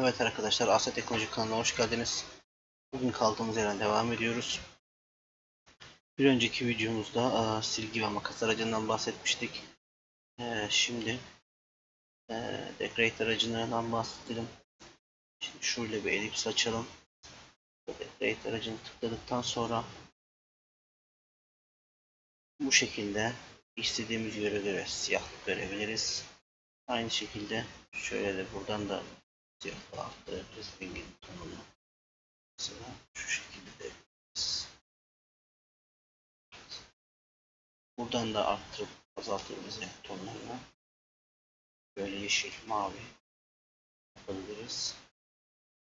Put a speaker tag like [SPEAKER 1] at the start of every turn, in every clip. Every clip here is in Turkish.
[SPEAKER 1] Evet arkadaşlar Asya Teknoloji kanalına hoş geldiniz. Bugün kaldığımız yerden devam ediyoruz. Bir önceki videomuzda e, silgi ve makas aracından bahsetmiştik. E, şimdi e, Decorate aracından bahsedelim. Şimdi şöyle bir elips açalım. Decorate aracını tıkladıktan sonra bu şekilde istediğimiz yere göre siyahlık verebiliriz. Aynı şekilde şöyle de buradan da arttırabiliriz rengin tonunu. Mesela şu şekilde de. Buradan da arttırıp azaltabiliriz renk tonlarını. Böyle yeşil, mavi yapabiliriz.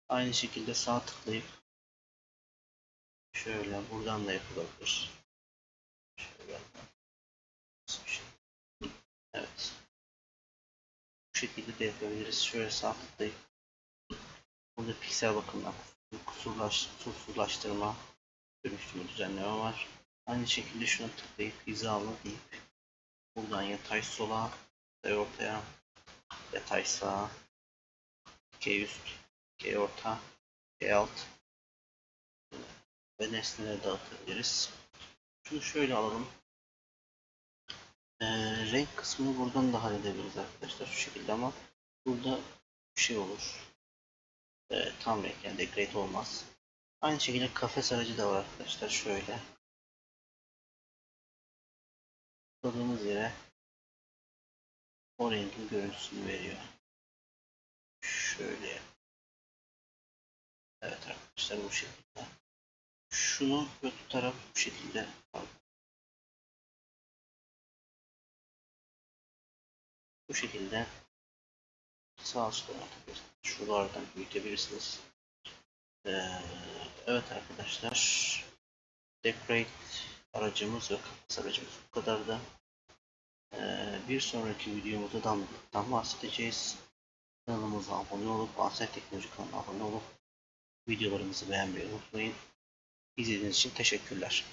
[SPEAKER 1] Aynı şekilde sağ tıklayıp şöyle buradan da yapılabilir. Şöyle. Evet. Bu şekilde de yapabiliriz. Şöyle sağ tıklayıp burada piksel bakımından kusurlaş, kusursuzlaştırma, dönüştürme düzenleme var. Aynı şekilde şuna tıklayıp hizalı deyip buradan yatay sola, yatay ortaya, yatay sağa, dikey üst, dikey orta, dikey alt ve nesneleri dağıtabiliriz. Şunu şöyle alalım. Ee, renk kısmını buradan da halledebiliriz arkadaşlar şu şekilde ama burada bir şey olur. Ee, tam renk yani decorate olmaz. Aynı şekilde kafes aracı da var arkadaşlar şöyle. Tıkladığımız yere o rengin görüntüsünü veriyor. Şöyle. Evet arkadaşlar bu şekilde. Şunu böyle tutarak bu şekilde bu şekilde sağ sola. Şuralardan büyütebilirsiniz. Ee, evet arkadaşlar Decorate aracımız ve kapas aracımız bu kadar da. Ee, bir sonraki videomuzda damlalıktan bahsedeceğiz. Kanalımıza abone olup Asya Teknoloji kanalına abone olup videolarımızı beğenmeyi unutmayın. İzlediğiniz için teşekkürler.